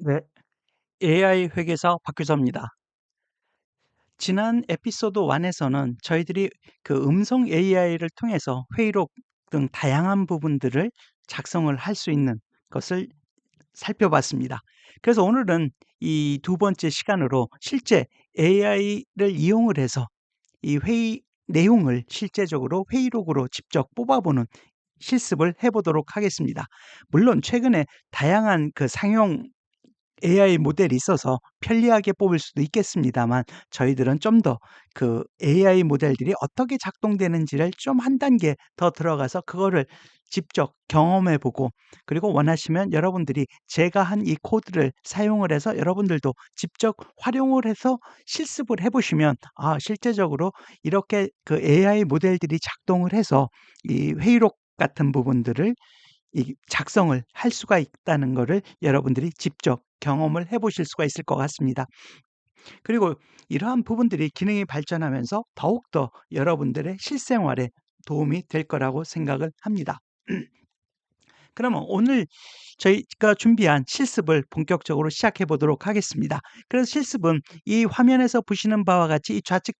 네, AI 회계사 박규서입니다. 지난 에피소드 1에서는 저희들이 그 음성 AI를 통해서 회의록 등 다양한 부분들을 작성을 할 수 있는 것을 살펴봤습니다. 그래서 오늘은 이 두 번째 시간으로 실제 AI를 이용을 해서 이 회의 내용을 실제적으로 회의록으로 직접 뽑아보는 실습을 해보도록 하겠습니다. 물론 최근에 다양한 그 상용 AI 모델이 있어서 편리하게 뽑을 수도 있겠습니다만 저희들은 좀 더 그 AI 모델들이 어떻게 작동되는지를 좀 한 단계 더 들어가서 그거를 직접 경험해 보고 그리고 원하시면 여러분들이 제가 한 이 코드를 사용을 해서 여러분들도 직접 활용을 해서 실습을 해 보시면 아 실제적으로 이렇게 그 AI 모델들이 작동을 해서 이 회의록 같은 부분들을 이 작성을 할 수가 있다는 거를 여러분들이 직접 경험을 해 보실 수가 있을 것 같습니다. 그리고 이러한 부분들이 기능이 발전하면서 더욱더 여러분들의 실생활에 도움이 될 거라고 생각을 합니다. 그러면 오늘 저희가 준비한 실습을 본격적으로 시작해 보도록 하겠습니다. 그래서 실습은 이 화면에서 보시는 바와 같이 이 좌측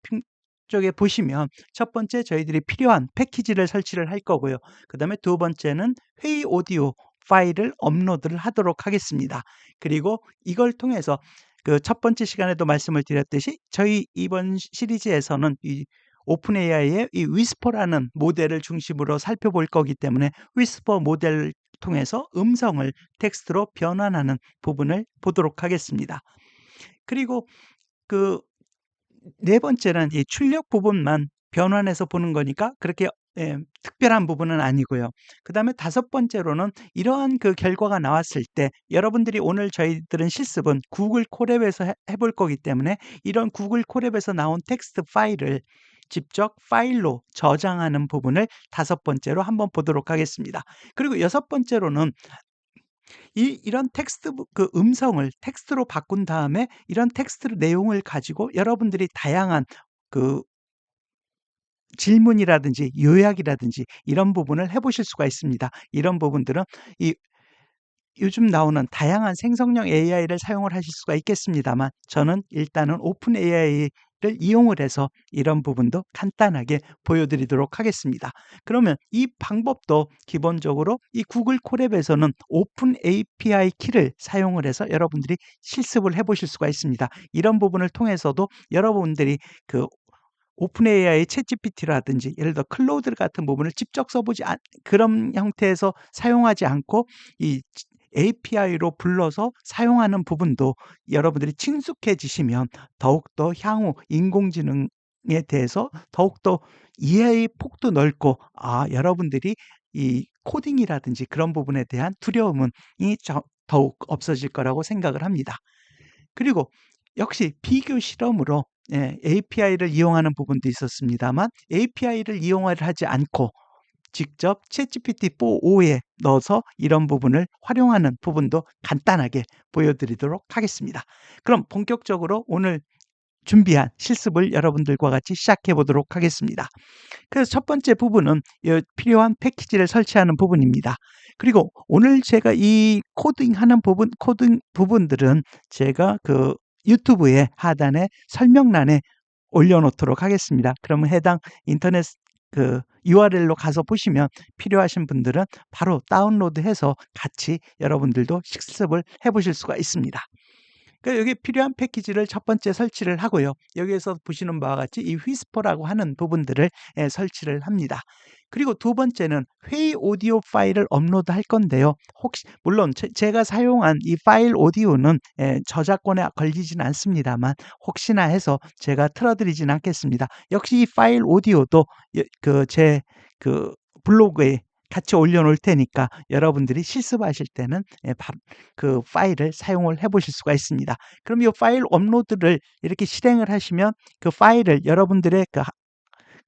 쪽에 보시면 첫 번째 저희들이 필요한 패키지를 설치를 할 거고요. 그 다음에 두 번째는 회의 오디오 파일을 업로드를 하도록 하겠습니다. 그리고 이걸 통해서 그 첫 번째 시간에도 말씀을 드렸듯이 저희 이번 시리즈에서는 이 오픈 AI의 이 위스퍼라는 모델을 중심으로 살펴볼 거기 때문에 위스퍼 모델을 통해서 음성을 텍스트로 변환하는 부분을 보도록 하겠습니다. 그리고 그 네 번째는 이 출력 부분만 변환해서 보는 거니까 그렇게 예, 특별한 부분은 아니고요. 그 다음에 다섯 번째로는 이러한 그 결과가 나왔을 때 여러분들이 오늘 저희들은 실습은 구글 콜앱에서 해볼 거기 때문에 이런 구글 콜앱에서 나온 텍스트 파일을 직접 파일로 저장하는 부분을 다섯 번째로 한번 보도록 하겠습니다. 그리고 여섯 번째로는 이 이런 텍스트 그 음성을 텍스트로 바꾼 다음에 이런 텍스트 내용을 가지고 여러분들이 다양한 그 질문이라든지 요약이라든지 이런 부분을 해 보실 수가 있습니다. 이런 부분들은 이 요즘 나오는 다양한 생성형 AI를 사용을 하실 수가 있겠습니다만 저는 일단은 오픈 AI를 이용을 해서 이런 부분도 간단하게 보여드리도록 하겠습니다. 그러면 이 방법도 기본적으로 이 구글 콜앱에서는 오픈 API 키를 사용을 해서 여러분들이 실습을 해보실 수가 있습니다. 이런 부분을 통해서도 여러분들이 그 오픈 AI의 챗 GPT라든지 예를 들어 클로드 같은 부분을 직접 써보지 않, 그런 형태에서 사용하지 않고 이 API로 불러서 사용하는 부분도 여러분들이 친숙해지시면 더욱더 향후 인공지능에 대해서 더욱더 이해의 폭도 넓고 아 여러분들이 이 코딩이라든지 그런 부분에 대한 두려움은 이 더욱 없어질 거라고 생각을 합니다. 그리고 역시 비교 실험으로 예, API를 이용하는 부분도 있었습니다만 API를 이용하지 않고 직접 챗GPT 4.5에 넣어서 이런 부분을 활용하는 부분도 간단하게 보여드리도록 하겠습니다. 그럼 본격적으로 오늘 준비한 실습을 여러분들과 같이 시작해 보도록 하겠습니다. 그래서 첫 번째 부분은 필요한 패키지를 설치하는 부분입니다. 그리고 오늘 제가 이 코딩하는 부분, 코딩 부분들은 제가 그 유튜브의 하단에 설명란에 올려놓도록 하겠습니다. 그러면 해당 인터넷 그 URL로 가서 보시면 필요하신 분들은 바로 다운로드해서 같이 여러분들도 실습을 해보실 수가 있습니다. 그러니까 여기 필요한 패키지를 첫 번째 설치를 하고요. 여기에서 보시는 바와 같이 이 휘스퍼라고 하는 부분들을 예, 설치를 합니다. 그리고 두 번째는 회의 오디오 파일을 업로드 할 건데요. 혹시 물론 제, 가 사용한 이 파일 오디오는 예, 저작권에 걸리진 않습니다만 혹시나 해서 제가 틀어드리진 않겠습니다. 역시 이 파일 오디오도 그 제그 그 블로그에 같이 올려놓을 테니까 여러분들이 실습하실 때는 예, 그 파일을 사용을 해보실 수가 있습니다. 그럼 이 파일 업로드를 이렇게 실행을 하시면 그 파일을 여러분들의 그,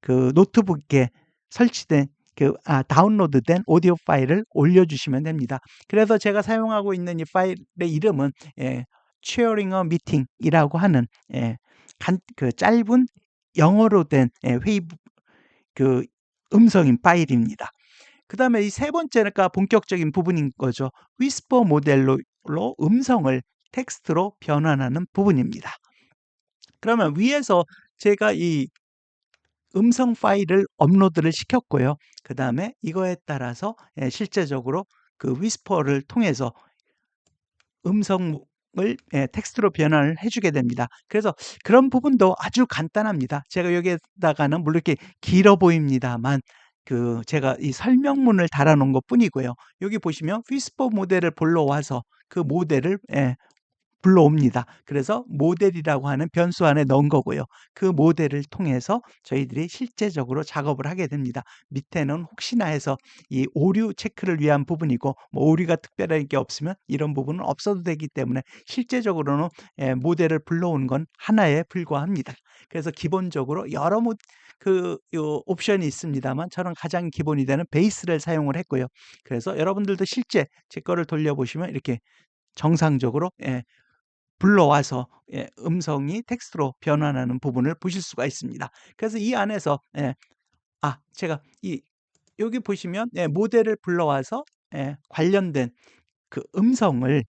그 노트북에 설치된 그 아, 다운로드된 오디오 파일을 올려주시면 됩니다. 그래서 제가 사용하고 있는 이 파일의 이름은 예, Sharing a Meeting이라고 하는 예, 간, 그 짧은 영어로 된 예, 회의 그 음성인 파일입니다. 그 다음에 이 세 번째가 본격적인 부분인 거죠. 위스퍼 모델로 음성을 텍스트로 변환하는 부분입니다. 그러면 위에서 제가 이 음성 파일을 업로드를 시켰고요. 그 다음에 이거에 따라서 예, 실제적으로 그 위스퍼를 통해서 음성을 예, 텍스트로 변환을 해주게 됩니다. 그래서 그런 부분도 아주 간단합니다. 제가 여기에다가는 물론 이렇게 길어 보입니다만 그 제가 이 설명문을 달아놓은 것 뿐이고요. 여기 보시면 위스퍼 모델을 불러 와서 그 모델을 예, 불러옵니다. 그래서 모델이라고 하는 변수 안에 넣은 거고요. 그 모델을 통해서 저희들이 실제적으로 작업을 하게 됩니다. 밑에는 혹시나 해서 이 오류 체크를 위한 부분이고 뭐 오류가 특별한 게 없으면 이런 부분은 없어도 되기 때문에 실제적으로는 예, 모델을 불러오는 건 하나에 불과합니다. 그래서 기본적으로 여러 모, 그 옵션이 있습니다만 저는 가장 기본이 되는 베이스를 사용을 했고요. 그래서 여러분들도 실제 제 거를 돌려보시면 이렇게 정상적으로 예, 불러와서 예, 음성이 텍스트로 변환하는 부분을 보실 수가 있습니다. 그래서 이 안에서 예, 아 제가 이 여기 보시면 예, 모델을 불러와서 예, 관련된 그 음성을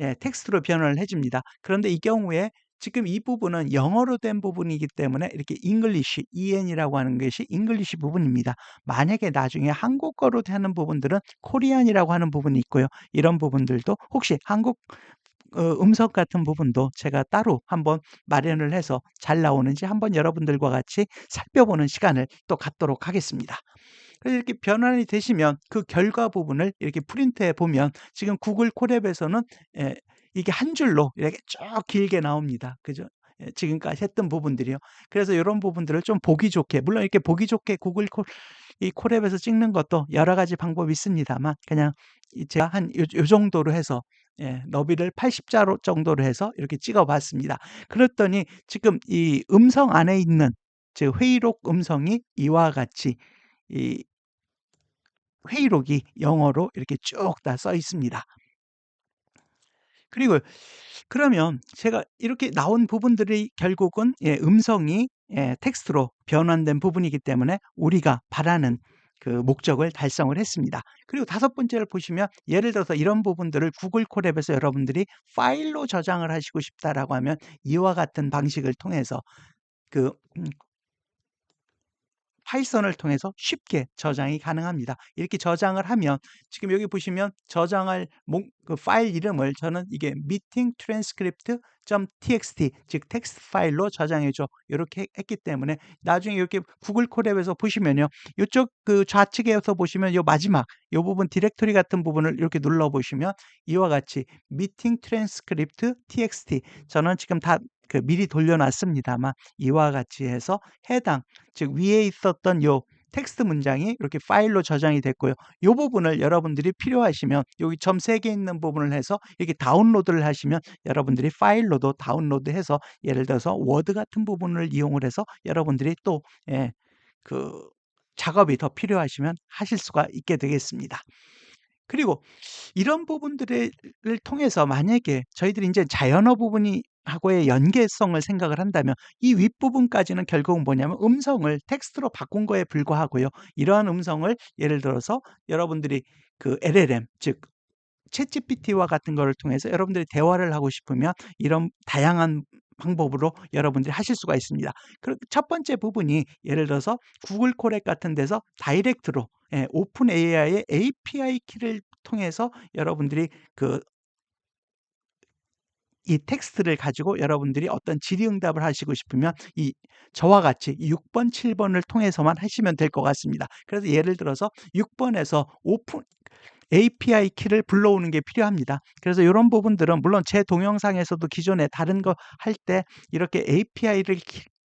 예, 텍스트로 변환을 해줍니다. 그런데 이 경우에 지금 이 부분은 영어로 된 부분이기 때문에 이렇게 잉글리시, EN이라고 하는 것이 잉글리시 부분입니다. 만약에 나중에 한국어로 하는 부분들은 코리안이라고 하는 부분이 있고요. 이런 부분들도 혹시 한국 어, 음성 같은 부분도 제가 따로 한번 마련을 해서 잘 나오는지 한번 여러분들과 같이 살펴보는 시간을 또 갖도록 하겠습니다. 그래서 이렇게 변환이 되시면 그 결과 부분을 이렇게 프린트해 보면 지금 구글 콜앱에서는 예, 이게 한 줄로 이렇게 쭉 길게 나옵니다. 그죠? 예, 지금까지 했던 부분들이요. 그래서 이런 부분들을 좀 보기 좋게, 물론 이렇게 보기 좋게 구글 콜, 이 콜앱에서 찍는 것도 여러 가지 방법이 있습니다만, 그냥 제가 한 요, 요 정도로 해서 예, 너비를 80자로 정도로 해서 이렇게 찍어 봤습니다. 그랬더니 지금 이 음성 안에 있는 즉 회의록 음성이 이와 같이 이 회의록이 영어로 이렇게 쭉 다 써 있습니다. 그리고 그러면 제가 이렇게 나온 부분들이 결국은 예, 음성이 예, 텍스트로 변환된 부분이기 때문에 우리가 바라는 그 목적을 달성을 했습니다. 그리고 다섯 번째를 보시면 예를 들어서 이런 부분들을 구글 콜앱에서 여러분들이 파일로 저장을 하시고 싶다라고 하면 이와 같은 방식을 통해서 그 음, 파이썬을 통해서 쉽게 저장이 가능합니다. 이렇게 저장을 하면 지금 여기 보시면 저장할 그 파일 이름을 저는 이게 meeting transcript .txt 즉 텍스트 파일로 저장해 줘 이렇게 했기 때문에 나중에 이렇게 구글 콜앱에서 보시면요 이쪽 그 좌측에서 보시면 요 마지막 요 부분 디렉토리 같은 부분을 이렇게 눌러 보시면 이와 같이 meeting transcript txt 저는 지금 다 그 미리 돌려놨습니다만 이와 같이 해서 해당 즉 위에 있었던 요 텍스트 문장이 이렇게 파일로 저장이 됐고요. 이 부분을 여러분들이 필요하시면 여기 점세개 있는 부분을 해서 이렇게 다운로드를 하시면 여러분들이 파일로도 다운로드해서 예를 들어서 워드 같은 부분을 이용을 해서 여러분들이 또 예, 그 작업이 더 필요하시면 하실 수가 있게 되겠습니다. 그리고 이런 부분들을 통해서 만약에 저희들이 이제 자연어 부분이 하고의 연계성을 생각을 한다면 이 윗부분까지는 결국은 뭐냐면 음성을 텍스트로 바꾼 거에 불과하고요. 이러한 음성을 예를 들어서 여러분들이 그 LLM 즉 챗GPT와 같은 거를 통해서 여러분들이 대화를 하고 싶으면 이런 다양한 방법으로 여러분들이 하실 수가 있습니다. 첫 번째 부분이 예를 들어서 구글 콜렉 같은 데서 다이렉트로 예, 오픈 AI의 API 키를 통해서 여러분들이 그 이 텍스트를 가지고 여러분들이 어떤 질의응답을 하시고 싶으면 이 저와 같이 6번, 7번을 통해서만 하시면 될 것 같습니다. 그래서 예를 들어서 6번에서 오픈 API 키를 불러오는 게 필요합니다. 그래서 이런 부분들은 물론 제 동영상에서도 기존에 다른 거 할 때 이렇게 API를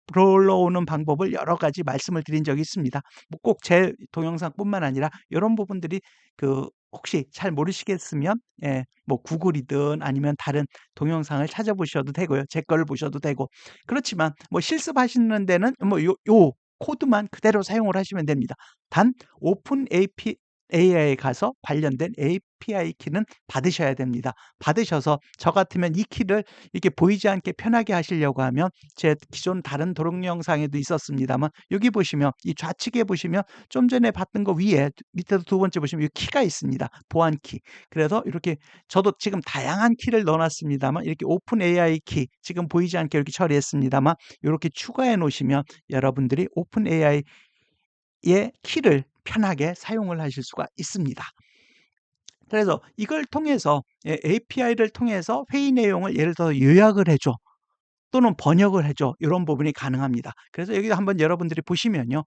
불러오는 방법을 여러 가지 말씀을 드린 적이 있습니다. 뭐 꼭 제 동영상뿐만 아니라 이런 부분들이 그 혹시 잘 모르시겠으면 예, 뭐 구글이든 아니면 다른 동영상을 찾아보셔도 되고요. 제 거를 보셔도 되고 그렇지만 뭐 실습하시는 데는 뭐요 요 코드만 그대로 사용을 하시면 됩니다. 단 오픈 API AI에 가서 관련된 API 키는 받으셔야 됩니다. 받으셔서 저 같으면 이 키를 이렇게 보이지 않게 편하게 하시려고 하면 제 기존 다른 도록 영상에도 있었습니다만 여기 보시면 이 좌측에 보시면 좀 전에 봤던 거 위에 밑에도 두 번째 보시면 이 키가 있습니다. 보안 키. 그래서 이렇게 저도 지금 다양한 키를 넣어놨습니다만 이렇게 오픈 AI 키 지금 보이지 않게 이렇게 처리했습니다만 이렇게 추가해 놓으시면 여러분들이 오픈 AI의 키를 편하게 사용을 하실 수가 있습니다. 그래서 이걸 통해서 API를 통해서 회의 내용을 예를 들어 요약을 해줘 또는 번역을 해줘 이런 부분이 가능합니다. 그래서 여기 한번 여러분들이 보시면요.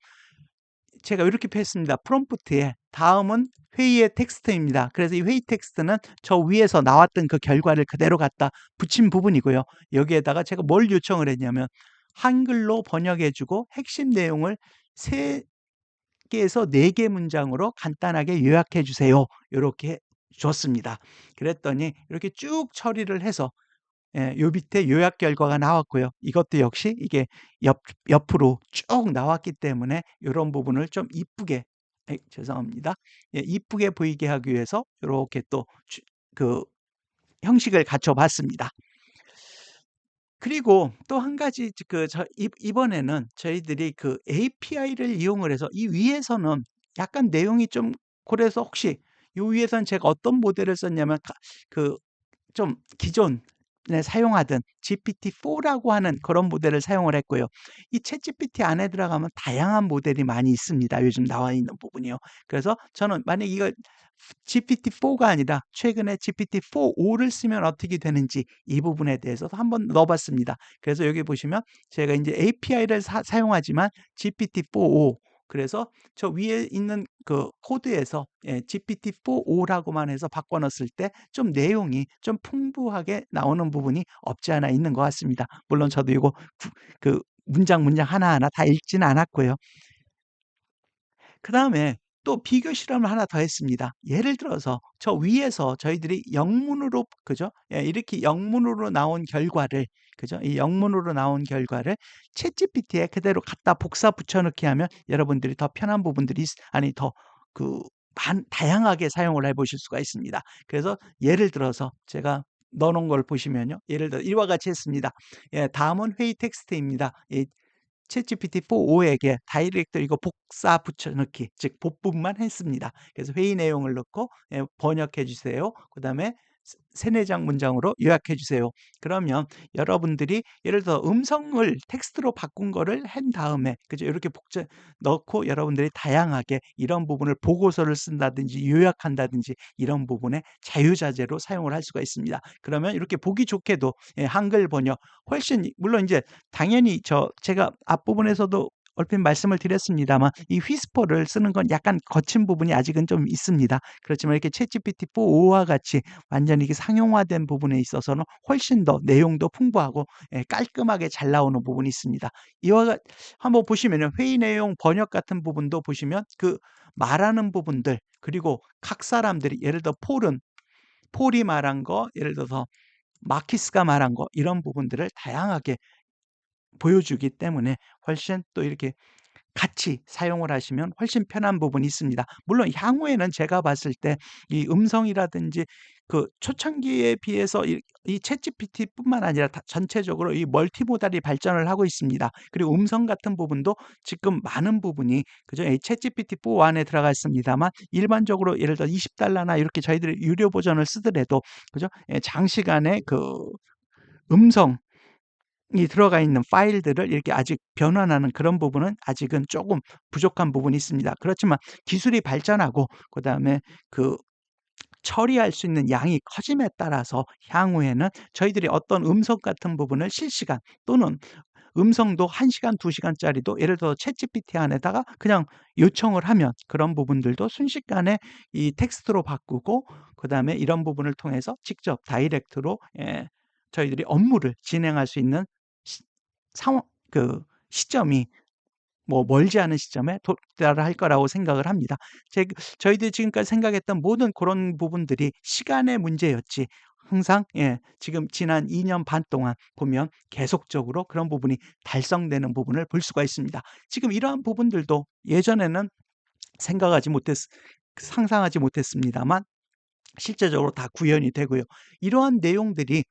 제가 이렇게 표했습니다. 프롬프트에 다음은 회의의 텍스트입니다. 그래서 이 회의 텍스트는 저 위에서 나왔던 그 결과를 그대로 갖다 붙인 부분이고요. 여기에다가 제가 뭘 요청을 했냐면 한글로 번역해주고 핵심 내용을 세 개에서 네 개 문장으로 간단하게 요약해 주세요. 이렇게 줬습니다. 그랬더니 이렇게 쭉 처리를 해서 예, 요 밑에 요약 결과가 나왔고요. 이것도 역시 이게 옆, 옆으로 쭉 나왔기 때문에 이런 부분을 좀 이쁘게 에, 죄송합니다. 예, 이쁘게 보이게 하기 위해서 이렇게 또 그 형식을 갖춰 봤습니다. 그리고 또 한 가지 그 저 이번에는 저희들이 그 API를 이용을 해서 이 위에서는 약간 내용이 좀 그래서 혹시 요 위에서는 제가 어떤 모델을 썼냐면 그 좀 기존에 사용하던 GPT-4라고 하는 그런 모델을 사용을 했고요. 이 챗GPT 안에 들어가면 다양한 모델이 많이 있습니다. 요즘 나와 있는 부분이요. 그래서 저는 만약 이걸 GPT-4가 아니라 최근에 GPT-4.5를 쓰면 어떻게 되는지 이 부분에 대해서 한번 넣어봤습니다. 그래서 여기 보시면 제가 이제 API를 사, 용하지만 GPT-4.5 그래서 저 위에 있는 그 코드에서 예, GPT-4.5라고만 해서 바꿔놨을 때 좀 내용이 좀 풍부하게 나오는 부분이 없지 않아 있는 것 같습니다. 물론 저도 이거 그 문장 문장 하나하나 다 읽지는 않았고요. 그 다음에 또 비교 실험을 하나 더 했습니다. 예를 들어서 저 위에서 저희들이 영문으로 그죠? 예, 이렇게 영문으로 나온 결과를 그죠? 이 영문으로 나온 결과를 챗GPT에 그대로 갖다 복사 붙여넣기 하면 여러분들이 더 편한 부분들이 아니 더그 다양하게 사용을 해보실 수가 있습니다. 그래서 예를 들어서 제가 넣어놓은 걸 보시면요. 예를 들어 이와 같이 했습니다. 예, 다음은 회의 텍스트입니다. 이 챗GPT 4.5에게 다이렉트 이거 복사 붙여넣기 즉 복분만 했습니다. 그래서 회의 내용을 넣고 예, 번역해 주세요. 그 다음에 세네 장 문장으로 요약해 주세요. 그러면 여러분들이 예를 들어 음성을 텍스트로 바꾼 거를 한 다음에 그죠? 이렇게 복제 넣고 여러분들이 다양하게 이런 부분을 보고서를 쓴다든지 요약한다든지 이런 부분에 자유자재로 사용을 할 수가 있습니다. 그러면 이렇게 보기 좋게도 예, 한글 번역 훨씬 물론 이제 당연히 저 제가 앞부분에서도 얼핏 말씀을 드렸습니다만 이 휘스퍼를 쓰는 건 약간 거친 부분이 아직은 좀 있습니다. 그렇지만 이렇게 챗GPT 4.5와 같이 완전히 이게 상용화된 부분에 있어서는 훨씬 더 내용도 풍부하고 예, 깔끔하게 잘 나오는 부분이 있습니다. 이와 같 한번 보시면요. 회의 내용 번역 같은 부분도 보시면 그 말하는 부분들 그리고 각 사람들이 예를 들어 폴은 폴이 말한 거 예를 들어서 마키스가 말한 거 이런 부분들을 다양하게 보여주기 때문에 훨씬 또 이렇게 같이 사용을 하시면 훨씬 편한 부분이 있습니다. 물론 향후에는 제가 봤을 때 이 음성이라든지 그 초창기에 비해서 이, 이 챗GPT뿐만 아니라 전체적으로 이 멀티모달이 발전을 하고 있습니다. 그리고 음성 같은 부분도 지금 많은 부분이 그죠? 이 챗GPT 4 안에 들어가 있습니다만 일반적으로 예를 들어 20달러나 이렇게 저희들이 유료 버전을 쓰더라도 그죠? 예, 장시간에 그 음성 이 들어가 있는 파일들을 이렇게 아직 변환하는 그런 부분은 아직은 조금 부족한 부분이 있습니다. 그렇지만 기술이 발전하고 그다음에 그 처리할 수 있는 양이 커짐에 따라서 향후에는 저희들이 어떤 음성 같은 부분을 실시간 또는 음성도 1시간, 2시간짜리도 예를 들어 챗GPT 안에다가 그냥 요청을 하면 그런 부분들도 순식간에 이 텍스트로 바꾸고 그 다음에 이런 부분을 통해서 직접 다이렉트로 예, 저희들이 업무를 진행할 수 있는 상황 그 시점이 뭐 멀지 않은 시점에 도달할 거라고 생각을 합니다. 제 저희들이 지금까지 생각했던 모든 그런 부분들이 시간의 문제였지 항상 예 지금 지난 2년 반 동안 보면 계속적으로 그런 부분이 달성되는 부분을 볼 수가 있습니다. 지금 이러한 부분들도 예전에는 생각하지 못했 상상하지 못했습니다만 실제적으로 다 구현이 되고요. 이러한 내용들이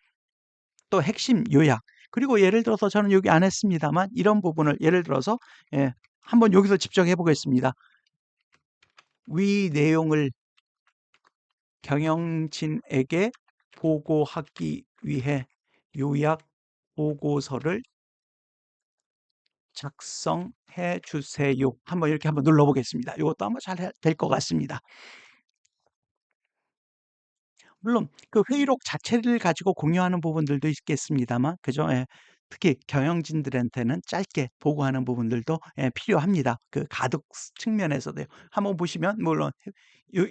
또 핵심 요약 그리고 예를 들어서 저는 여기 안 했습니다만 이런 부분을 예를 들어서 예, 한번 여기서 집중해 보겠습니다. 위 내용을 경영진에게 보고하기 위해 요약 보고서를 작성해 주세요. 한번 이렇게 한번 눌러 보겠습니다. 이것도 한번 잘 될 것 같습니다. 물론 그 회의록 자체를 가지고 공유하는 부분들도 있겠습니다만 그죠? 예. 특히 경영진들한테는 짧게 보고하는 부분들도 예, 필요합니다. 그 가독 측면에서도요. 한번 보시면 물론 요-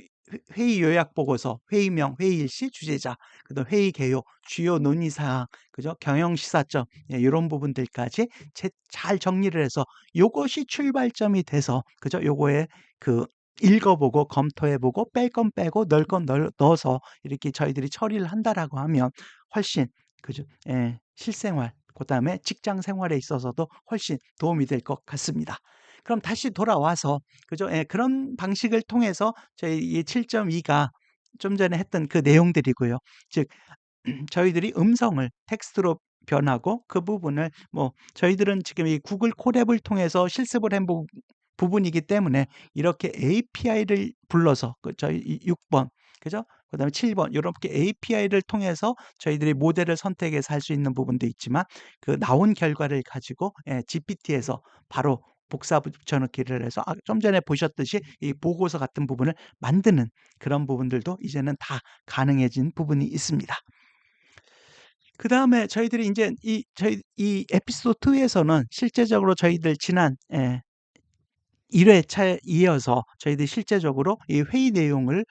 회의 요약 보고서, 회의명, 회의 일시, 주제자, 그다음 회의 개요, 주요 논의 사항, 그죠? 경영 시사점 예, 이런 부분들까지 제- 잘 정리를 해서 요것이 출발점이 돼서 그죠? 요거에 그 읽어보고 검토해보고 뺄 건 빼고 넣을 건 넣어서 이렇게 저희들이 처리를 한다라고 하면 훨씬 그죠? 예, 실생활 그다음에 직장 생활에 있어서도 훨씬 도움이 될 것 같습니다. 그럼 다시 돌아와서 그죠? 예, 그런 방식을 통해서 저희 이 7.2가 좀 전에 했던 그 내용들이고요. 즉 저희들이 음성을 텍스트로 변하고 그 부분을 뭐 저희들은 지금 이 구글 콜앱을 통해서 실습을 한 부, 부분이기 때문에 이렇게 API를 불러서 그 저희 이 6번 그죠? 그 다음에 7번 이렇게 API를 통해서 저희들이 모델을 선택해서 할 수 있는 부분도 있지만 그 나온 결과를 가지고 예, GPT에서 바로 복사 붙여넣기를 해서 아, 좀 전에 보셨듯이 이 보고서 같은 부분을 만드는 그런 부분들도 이제는 다 가능해진 부분이 있습니다. 그 다음에 저희들이 이제 이 저희 이 에피소드 2에서는 실제적으로 저희들 지난 예, 1회차에 이어서 저희들이 실제적으로 이 회의 내용을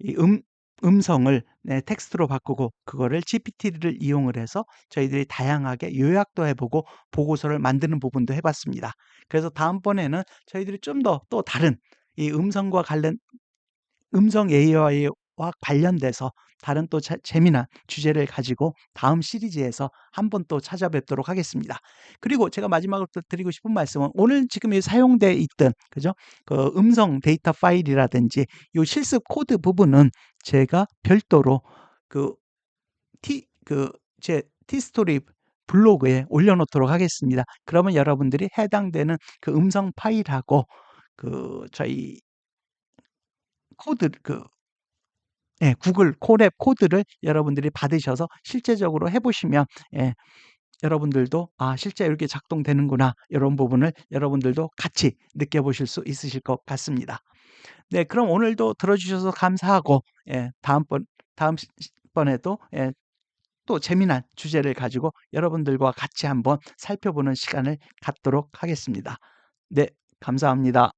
이 음, 음성을 네, 텍스트로 바꾸고 그거를 GPT를 이용을 해서 저희들이 다양하게 요약도 해보고 보고서를 만드는 부분도 해봤습니다. 그래서 다음번에는 저희들이 좀 더 또 다른 이 음성과 관련 음성 AI와 관련돼서 다른 또 자, 재미난 주제를 가지고 다음 시리즈에서 한번 또 찾아뵙도록 하겠습니다. 그리고 제가 마지막으로 또 드리고 싶은 말씀은 오늘 지금 이 사용돼 있던 그죠? 그 음성 데이터 파일이라든지 이 실습 코드 부분은 제가 별도로 그티그제 티스토리 블로그에 올려놓도록 하겠습니다. 그러면 여러분들이 해당되는 그 음성 파일하고 그 저희 코드 그 예, 구글 콜앱 코드를 여러분들이 받으셔서 실제적으로 해보시면 예, 여러분들도 아 실제 이렇게 작동되는구나 이런 부분을 여러분들도 같이 느껴보실 수 있으실 것 같습니다. 네, 그럼 오늘도 들어주셔서 감사하고 예, 다음번 다음 시- 번에도 예, 또 재미난 주제를 가지고 여러분들과 같이 한번 살펴보는 시간을 갖도록 하겠습니다. 네, 감사합니다.